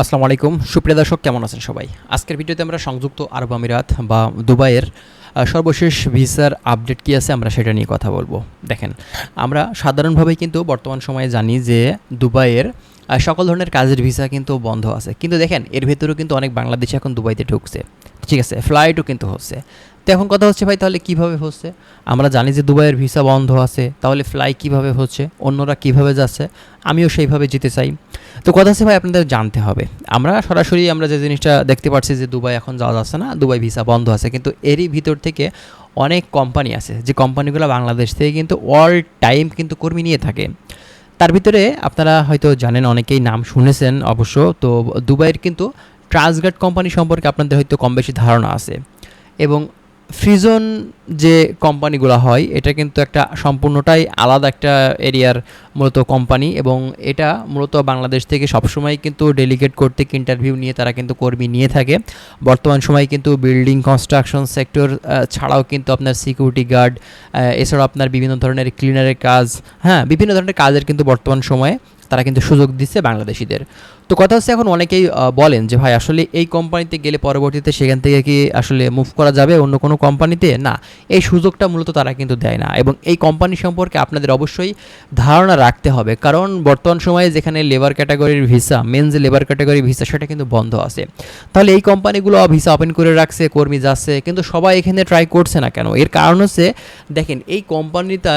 আসসালামু আলাইকুম। সুপ্রিয় দর্শক, কেমন আছেন সবাই? আজকের ভিডিওতে আমরা সংযুক্ত আরব আমিরাত বা দুবাইয়ের সর্বশেষ ভিসার আপডেট কী আছে আমরা সেটা নিয়ে কথা বলব। দেখেন, আমরা সাধারণভাবেই কিন্তু বর্তমান সময়ে জানি যে দুবাইয়ের সকল ধরনের কাজের ভিসা কিন্তু বন্ধ আছে। কিন্তু দেখেন, এর ভেতরেও কিন্তু অনেক বাংলাদেশি এখন দুবাইতে ঢুকছে। ঠিক আছে ফ্লাইটও কিন্তু হচ্ছে। তো এখন কথা হচ্ছে ভাই, তাহলে কীভাবে হচ্ছে? আমরা জানি যে দুবাইয়ের ভিসা বন্ধ আছে, তাহলে ফ্লাই কীভাবে হচ্ছে? অন্যরা কীভাবে যাচ্ছে? আমিও সেইভাবে যেতে চাই। তো কথা হচ্ছে ভাই, আপনাদের জানতে হবে। আমরা সরাসরি আমরা যে জিনিসটা দেখতে পাচ্ছি যে দুবাই এখন যাওয়া যাচ্ছে না, দুবাই ভিসা বন্ধ আছে, কিন্তু এরই ভিতর থেকে অনেক কোম্পানি আছে, যে কোম্পানিগুলো বাংলাদেশ থেকে কিন্তু অল টাইম কিন্তু কর্মী নিয়ে থাকে। তার ভিতরে আপনারা হয়তো জানেন, অনেকেই নাম শুনেছেন অবশ্য, তো দুবাইয়ের কিন্তু ট্রান্সগার্ড কোম্পানি সম্পর্কে আপনাদের হয়তো কম বেশি ধারণা আছে। এবং ফ্রিজন যে কোম্পানিগুলো হয়, এটা কিন্তু একটা সম্পূর্ণটাই আলাদা একটা এরিয়ার মূলত কোম্পানি এবং এটা মূলত বাংলাদেশ থেকে সবসময় কিন্তু ডেলিগেট করতে ইন্টারভিউ নিয়ে তারা কিন্তু কর্মী নিয়ে থাকে। বর্তমান সময়ে কিন্তু বিল্ডিং, কনস্ট্রাকশন সেক্টর ছাড়াও কিন্তু আপনার সিকিউরিটি গার্ড এছাড়াও আপনার বিভিন্ন ধরনের ক্লিনারের কাজ হ্যাঁ বিভিন্ন ধরনের কাজের কিন্তু বর্তমান সময়ে তারা কিন্তু সুযোগ দিচ্ছে বাংলাদেশিদের। তো কথা হচ্ছে এখন অনেকেই বলেন যে, ভাই, আসলে এই কোম্পানিতে গেলে পরবর্তীতে সেখান থেকে কি আসলে মুভ করা যাবে অন্য কোনো কোম্পানিতে না, এই সুযোগটা মূলত তারা কিন্তু দেয় না। এবং এই কোম্পানি সম্পর্কে আপনাদের অবশ্যই ধারণা রাখতে হবে। কারণ বর্তমান সময়ে যেখানে লেবার ক্যাটাগরির ভিসা মেন যে লেবার ক্যাটাগরি ভিসা সেটা কিন্তু বন্ধ আছে। তাহলে এই কোম্পানিগুলো ভিসা ওপেন করে রাখছে, কর্মী যাচ্ছে, কিন্তু সবাই এখানে ট্রাই করছে না কেন? এর কারণ হচ্ছে, দেখেন, এই কোম্পানিটা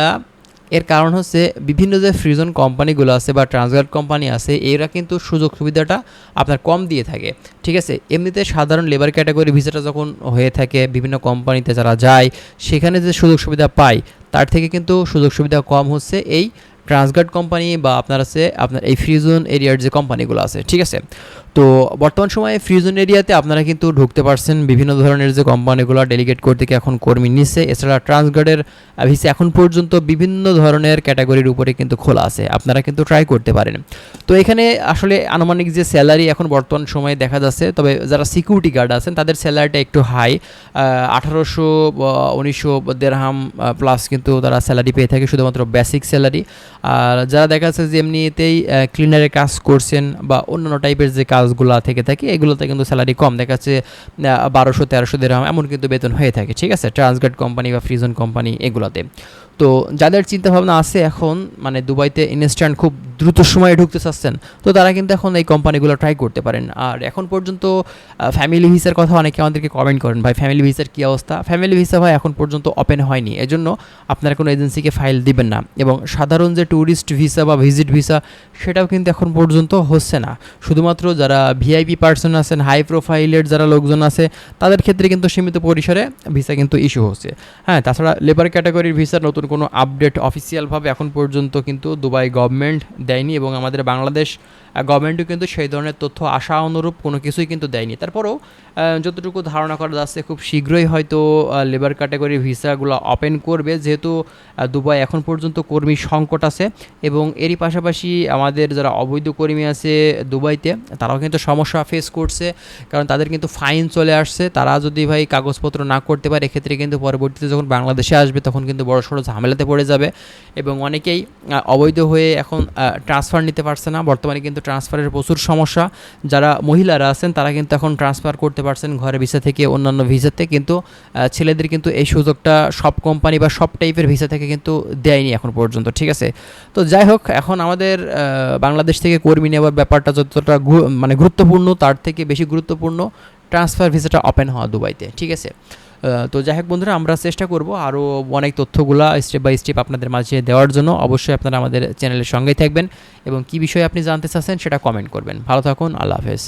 এর কারণ হচ্ছে বিভিন্ন যে ফ্রিজন কোম্পানিগুলো আছে বা ট্রান্সগার্ড কোম্পানি আছে, এরা কিন্তু সুযোগ সুবিধাটা আপনার কম দিয়ে থাকে। ঠিক আছে? এমনিতে সাধারণ লেবার ক্যাটাগরি ভিসাটা যখন হয়ে থাকে, বিভিন্ন কোম্পানিতে যারা যায়, সেখানে যে সুযোগ সুবিধা পায়, তার থেকে কিন্তু সুযোগ সুবিধা কম হচ্ছে এই ট্রান্সগার্ড কোম্পানি বা আপনার আছে, আপনার এই ফ্রিজন এরিয়ার যে কোম্পানিগুলো আছে, ঠিক আছে? তো বর্তমান সময়ে ফ্রিজন এরিয়াতে আপনারা কিন্তু ঢুকতে পারছেন বিভিন্ন ধরনের যে কোম্পানিগুলো ডেলিগেট করতে এখন কর্মী নিচ্ছে এছাড়া ট্রান্সগার্ডের ভিসা এখন পর্যন্ত বিভিন্ন ধরনের ক্যাটাগরির উপরে কিন্তু খোলা আছে। আপনারা কিন্তু ট্রাই করতে পারেন। তো এখানে আসলে আনুমানিক যে স্যালারি এখন বর্তমান সময়ে দেখা যাচ্ছে, তবে যারা সিকিউরিটি গার্ড আছেন, তাদের স্যালারিটা একটু হাই আঠারোশো উনিশশো দেড়হাম প্লাস কিন্তু তারা স্যালারি পেয়ে থাকে, শুধুমাত্র বেসিক স্যালারি আর যারা দেখা যাচ্ছে যে এমনিতেই ক্লিনারের কাজ করছেন বা অন্যান্য টাইপের যে কাজগুলো থেকে থাকে, এগুলোতে কিন্তু স্যালারি কম। দেখা যাচ্ছে বারোশো, তেরোশো দেড় এমন কিন্তু বেতন হয়ে থাকে, ঠিক আছে? ট্রান্সগার্ড কোম্পানি বা ফ্রিজন কোম্পানি এগুলোতে। তো যাদের চিন্তাভাবনা আছে এখন মানে দুবাইতে ইনস্ট্যান্ট খুব দ্রুত সময়ে ঢুকতে চাচ্ছেন। তো তারা কিন্তু এখন এই কোম্পানিগুলো ট্রাই করতে পারেন। আর এখন পর্যন্ত ফ্যামিলি ভিসার কথা অনেকে আমাদেরকে কমেন্ট করেন, ভাই ফ্যামিলি ভিসার কী অবস্থা? ফ্যামিলি ভিসা ভাই, এখন পর্যন্ত ওপেন হয়নি। এজন্য আপনারা কোনো এজেন্সিকে ফাইল দিবেন না। এবং সাধারণ যে ট্যুরিস্ট ভিসা বা ভিজিট ভিসা সেটাও কিন্তু এখন পর্যন্ত হচ্ছে না। শুধুমাত্র যারা ভিআইপি পার্সন আছেন হাই প্রোফাইলের যারা লোকজন আছে, তাদের ক্ষেত্রে কিন্তু সীমিত পরিসরে ভিসা কিন্তু ইস্যু হচ্ছে। হ্যাঁ তাছাড়া লেবার ক্যাটাগরির ভিসার নতুন কোনো আপডেট অফিসিয়ালভাবে এখন পর্যন্ত কিন্তু দুবাই গভর্নমেন্ট দেয়নি এবং আমাদের বাংলাদেশ গভর্নমেন্টও কিন্তু সেই ধরনের তথ্য আশা অনুরূপ কোনো কিছুই কিন্তু দেয়নি। তারপরেও যতটুকু ধারণা করা যাচ্ছে খুব শীঘ্রই হয়তো লেবার ক্যাটাগরি ভিসাগুলো ওপেন করবে। যেহেতু দুবাই এখন পর্যন্ত কর্মী সংকট আছে এবং এরই পাশাপাশি আমাদের যারা অবৈধ কর্মী আছে দুবাইতে, তারাও কিন্তু সমস্যা ফেস করছে। কারণ তাদের কিন্তু ফাইন চলে আসছে। তারা যদি ভাই কাগজপত্র না করতে পারে, এক্ষেত্রে কিন্তু পরবর্তীতে যখন বাংলাদেশে আসবে, তখন কিন্তু বড় সড়ো ঝামেলাতে পড়ে যাবে। এবং অনেকেই অবৈধ হয়ে এখন ট্রান্সফার নিতে পারছে না। বর্তমানে কিন্তু ট্রান্সফারের প্রচুর সমস্যা। যারা মহিলারা আছেন, তারা কিন্তু এখন ট্রান্সফার করতে পারছেন ঘরে ভিসা থেকে অন্যান্য ভিসাতে। কিন্তু ছেলেদের কিন্তু এই সুযোগটা সব কোম্পানি বা সব টাইপের ভিসা থেকে কিন্তু দেয়নি এখন পর্যন্ত, ঠিক আছে? তো যাই হোক, এখন আমাদের বাংলাদেশ থেকে কর্মী নেওয়ার ব্যাপারটা যতটা মানে গুরুত্বপূর্ণ, তার থেকে বেশি গুরুত্বপূর্ণ ট্রান্সফার ভিসাটা ওপেন হওয়া দুবাইতে, ঠিক আছে? তো যাই হোক বন্ধুরা, আমরা চেষ্টা করব আরও অনেক তথ্যগুলা স্টেপ বাই স্টেপ আপনাদের মাঝে দেওয়ার জন্য। অবশ্যই আপনারা আমাদের চ্যানেলের সঙ্গেই থাকবেন এবং কী বিষয়ে আপনি জানতে চাচ্ছেন সেটা কমেন্ট করবেন। ভালো থাকুন, আল্লাহ হাফেজ।